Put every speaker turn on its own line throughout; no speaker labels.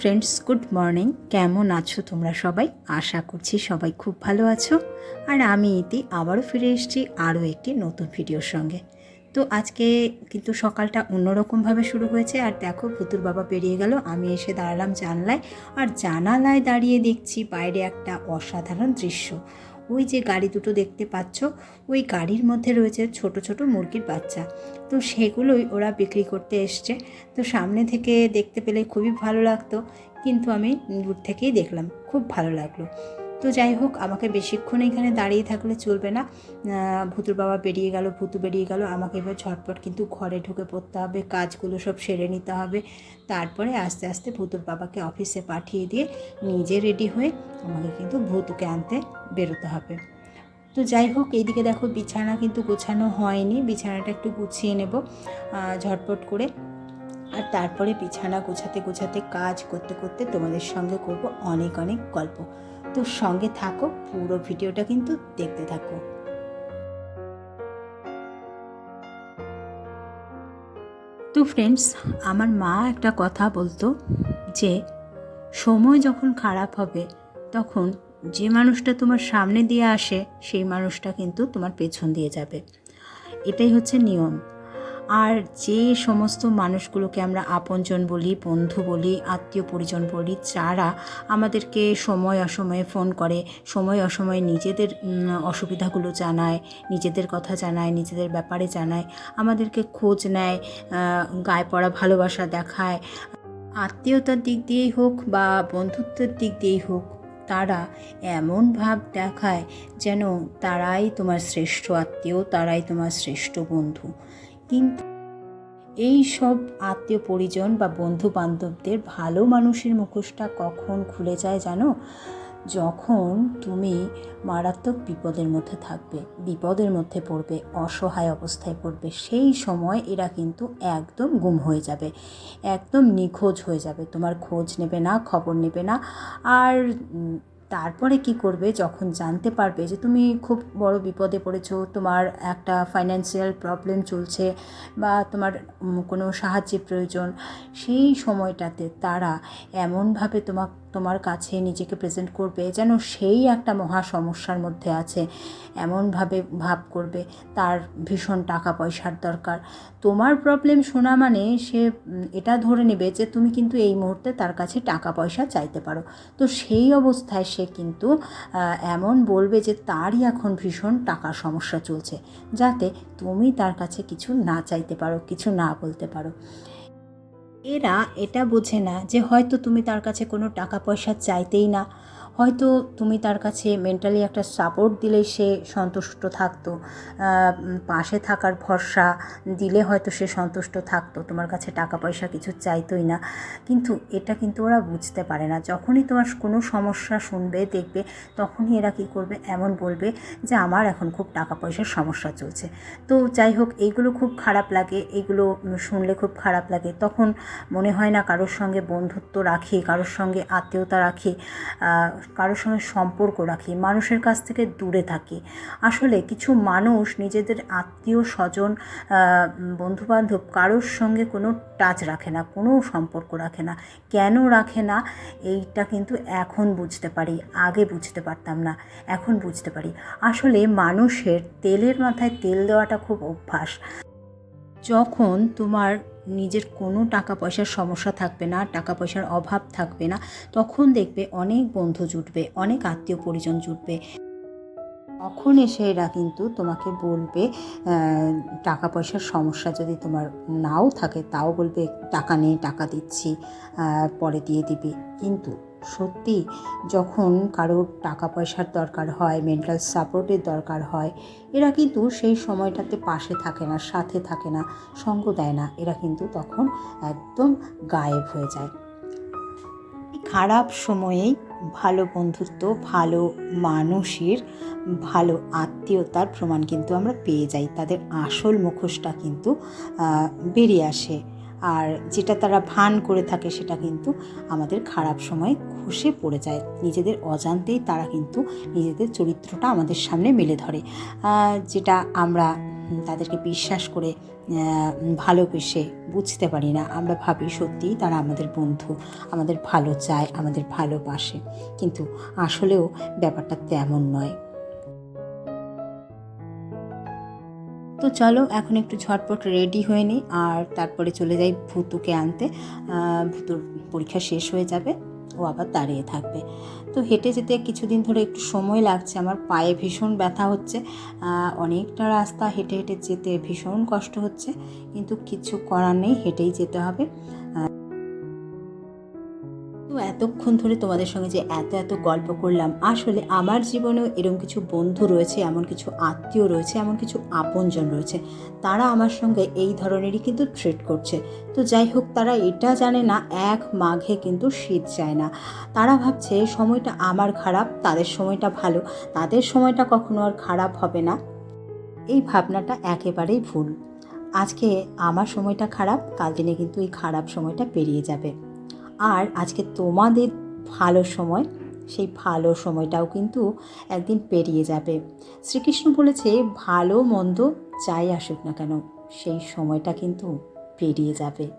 Friends good morning কেমন আছো তোমরা সবাই? আশা করছি সবাই খুব ভালো আছো। আর আমি ইতি, আবারও ফিরে এসেছি আরও একটি নতুন ভিডিওর সঙ্গে। তো আজকে কিন্তু সকালটা অন্যরকমভাবে শুরু হয়েছে। আর দেখো ভুতুর বাবা পেরিয়ে গেল। আমি এসে দাঁড়ালাম জানলায়। আর জানালায় দাঁড়িয়ে দেখছি বাইরে একটা অসাধারণ দৃশ্য। ওই যে গাড়ি দুটো দেখতে পাচ্ছ, ওই গাড়ির মধ্যে রয়েছে ছোট ছোট মুরগির বাচ্চা। তো সেগুলোই ওরা বিক্রি করতে এসছে। তো সামনে থেকে দেখতে পেলে খুবই ভালো লাগতো, কিন্তু আমি দূর থেকেই দেখলাম, খুব ভালো লাগল। তো যাই হোক, আমাকে বেশিক্ষণ এখানে দাঁড়িয়ে থাকলে চলবে না। ভুতুর বাবা বেরিয়ে গেল, ভুতু বেরিয়ে গেল। আমাকে এবার ঝটপট কিন্তু ঘরে ঢুকে পড়তে হবে, কাজগুলো সব সেরে নিতে হবে। তারপরে আস্তে আস্তে ভুতুর বাবাকে অফিসে পাঠিয়ে দিয়ে নিজে রেডি হয়ে আমাকে কিন্তু ভুতুকে আনতে বেরোতে হবে। তো যাই হোক, এইদিকে দেখো বিছানা কিন্তু গোছানো হয়নি। বিছানাটা একটু গুছিয়ে নেব ঝটপট করে। আর তারপরে বিছানা গোছাতে গোছাতে কাজ করতে করতে তোমাদের সঙ্গে করব অনেক অনেক গল্প। তো সঙ্গে থাকো, পুরো ভিডিওটা কিন্তু দেখতে থাকো। তো ফ্রেন্ডস আমার মা একটা কথা বলতো যে, সময় যখন খারাপ হবে, তখন যে মানুষটা তোমার সামনে দিয়ে আসে, সেই মানুষটা কিন্তু তোমার পেছন দিয়ে যাবে। এটাই হচ্ছে নিয়ম। আর যে সমস্ত মানুষগুলোকে আমরা আপনজন বলি, বন্ধু বলি, আত্মীয় পরিজন বলি, যারা আমাদেরকে সময় অসময়ে ফোন করে, সময় অসময়ে নিজেদের অসুবিধাগুলো জানায়, নিজেদের কথা জানায়, নিজেদের ব্যাপারে জানায়, আমাদেরকে খোঁজ নেয় গায়ে পড়া ভালোবাসা দেখায়। আত্মীয়তার দিক দিয়েই হোক বা বন্ধুত্বের দিক দিয়েই হোক, তারা এমন ভাব দেখায় যেন তারাই তোমার শ্রেষ্ঠ আত্মীয়, তারাই তোমার শ্রেষ্ঠ বন্ধু। কিন্তু এই সব আত্মীয় পরিজন বা বন্ধু বান্ধবদের ভালো মানুষের মুখোশটা কখন খুলে যায় জানো? যখন তুমি মারাত্মক বিপদের মধ্যে থাকবে, বিপদের মধ্যে পড়বে, অসহায় অবস্থায় পড়বে, সেই সময় এরা কিন্তু একদম গুম হয়ে যাবে, একদম নিখোঁজ হয়ে যাবে। তোমার খোঁজ নেবে না, খবর নেবে না। আর তারপরে কি করবে যখন জানতে পারবে যে তুমি খুব বড় বিপদে পড়েছো, তোমার একটা ফাইন্যান্সিয়াল প্রবলেম চলছে বা তোমার কোনো সাহায্যের প্রয়োজন, সেই সময়টাতে তারা এমনভাবে তোমার তোমার কাছে নিজেকে প্রেজেন্ট করবে, যেন সেই একটা মহা সমস্যার মধ্যে আছে। এমনভাবে ভাব করবে, তার ভীষণ টাকা পয়সার দরকার। তোমার প্রবলেম শোনা মানে সে এটা ধরে নেবে যে তুমি কিন্তু এই মুহূর্তে তার কাছে টাকা পয়সা চাইতে পারো। তো সেই অবস্থায় সে কিন্তু এমন বলবে যে তারই এখন ভীষণ টাকার সমস্যা চলছে, যাতে তুমি তার কাছে কিছু না চাইতে পারো, কিছু না বলতে পারো। এরা এটা বোঝে না যে হয়তো তুমি তার কাছে কোনো টাকা পয়সা চাইতেই না। হয়তো তুমি তার কাছে মেন্টালি একটা সাপোর্ট দিলেই সে সন্তুষ্ট থাকতো। পাশে থাকার ভরসা দিলে হয়তো সে সন্তুষ্ট থাকতো। তোমার কাছে টাকা পয়সা কিছু চাইতোই না। কিন্তু এটা কিন্তু ওরা বুঝতে পারে না। যখনই তোমার কোনো সমস্যা শুনবে, দেখবে, তখনই এরা কী করবে? এমন বলবে যে, আমার এখন খুব টাকা পয়সার সমস্যা চলছে। তো যাই হোক, এইগুলো খুব খারাপ লাগে। এগুলো শুনলে খুব খারাপ লাগে। তখন মনে হয় না কারোর সঙ্গে বন্ধুত্ব রাখি, কারোর সঙ্গে আত্মীয়তা রাখি। কারোর সঙ্গে সম্পর্ক রাখি, মানুষের কাছ থেকে দূরে থাকি। আসলে কিছু মানুষ নিজেদের আত্মীয়, স্বজন বন্ধুবান্ধব কারোর সঙ্গে কোনো টাচ রাখে না, কোনো সম্পর্ক রাখে না। কেন রাখে না? এইটা কিন্তু এখন বুঝতে পারি, আগে বুঝতে পারতাম না, এখন বুঝতে পারি। আসলে মানুষের তেলের মাথায় তেল দেওয়াটা খুব অভ্যাস। যখন তোমার নিজের কোনো টাকা পয়সার সমস্যা থাকবে না টাকা পয়সার অভাব থাকবে না, তখন দেখবে অনেক বন্ধু জুটবে, অনেক আত্মীয় পরিজন জুটবে। তখন এসে এরা কিন্তু তোমাকে বলবে টাকা পয়সার সমস্যা যদি তোমার নাও থাকে, তাও বলবে, টাকা নেই, টাকা দিচ্ছি পরে দিয়ে দিবি। কিন্তু সত্যি যখন কারোর টাকা পয়সার দরকার হয় মেন্টাল সাপোর্টের দরকার হয়, এরা কিন্তু সেই সময়টাতে পাশে থাকে না, সাথে থাকে না, সঙ্গ দেয় না। এরা কিন্তু তখন একদম গায়েব হয়ে যায়। খারাপ সময়েই ভালো বন্ধুত্ব, ভালো মানুষের ভালো আত্মীয়তার প্রমাণ কিন্তু আমরা পেয়ে যাই। তাদের আসল মুখোশটা কিন্তু বেরিয়ে আসে আর যেটা তারা ভান করে থাকে সেটা কিন্তু আমাদের খারাপ সময় খসে পড়ে যায়। নিজেদের অজান্তেই তারা কিন্তু নিজেদের চরিত্রটা আমাদের সামনে মেলে ধরে। যেটা আমরা তাদেরকে বিশ্বাস করে ভালোবেসে বুঝতে পারি না, আমরা ভাবি সত্যিই তারা আমাদের বন্ধু, আমাদের ভালো চায়, আমাদের ভালোবাসে। কিন্তু আসলেও ব্যাপারটা তেমন নয়। চলো, এখন একটু ঝটপট রেডি হয়ে নিই আর তারপরে চলে যাই ভুতুকে আনতে। ভূতুর পরীক্ষা শেষ হয়ে যাবে, ও আবার দাঁড়িয়ে থাকবে। তো হেঁটে যেতে কিছুদিন ধরে একটু সময় লাগছে, আমার পায়ে ভীষণ ব্যথা হচ্ছে। অনেকটা রাস্তা হেঁটে হেঁটে যেতে ভীষণ কষ্ট হচ্ছে, কিন্তু কিছু করার নেই, হেঁটেই যেতে হবে। এতক্ষণ ধরে তোমাদের সঙ্গে যে এত এত গল্প করলাম, আসলে আমার জীবনেও এরকম কিছু বন্ধু রয়েছে, এমন কিছু আত্মীয় রয়েছে, এমন কিছু আপনজন রয়েছে, তারা আমার সঙ্গে এই ধরনেরই কিন্তু ট্রিট করছে। তো যাই হোক, তারা এটা জানে না, এক মাঘে কিন্তু শীত যায় না। তারা ভাবছে সময়টা আমার খারাপ, তাদের সময়টা ভালো, তাদের সময়টা কখনো আর খারাপ হবে না। এই ভাবনাটা একেবারেই ভুল। আজকে আমার সময়টা খারাপ, কাল দিনে কিন্তু এই খারাপ সময়টা পেরিয়ে যাবে। আর আজকে তোমাদের ভালো সময়, সেই ভালো সময়টাও কিন্তু একদিন পেরিয়ে যাবে। শ্রীকৃষ্ণ বলেছে, ভালো মন্দ যাই আসুক না কেন, সেই সময়টা কিন্তু পেরিয়ে যাবে।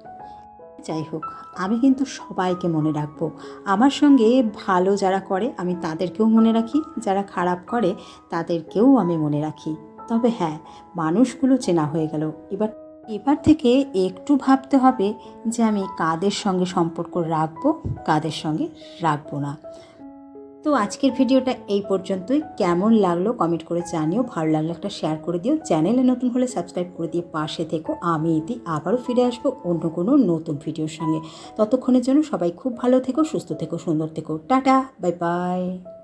যাই হোক, আমি কিন্তু সবাইকে মনে রাখব, আমার সঙ্গে ভালো যারা করে, আমি তাদেরকেও মনে রাখি, যারা খারাপ করে, তাদেরকেও আমি মনে রাখি। তবে হ্যাঁ মানুষগুলো চেনা হয়ে গেল। এবার এবার থেকে একটু ভাবতে হবে যে আমি কাদের সঙ্গে সম্পর্ক রাখব, কাদের সঙ্গে রাখব না। তো আজকের ভিডিওটা এই পর্যন্তই। কেমন লাগল কমেন্ট করে জানিও। ভালো লাগলে একটা শেয়ার করে দিও। চ্যানেলে নতুন হলে সাবস্ক্রাইব করে দিয়ে পাশে থেকো। আমি ইতি আবারও ফিরে আসব অন্য কোনো নতুন ভিডিওর সঙ্গে। ততক্ষণের জন্য সবাই খুব ভালো থেকো, সুস্থ থেকো, সুন্দর থেকো। Tata bye bye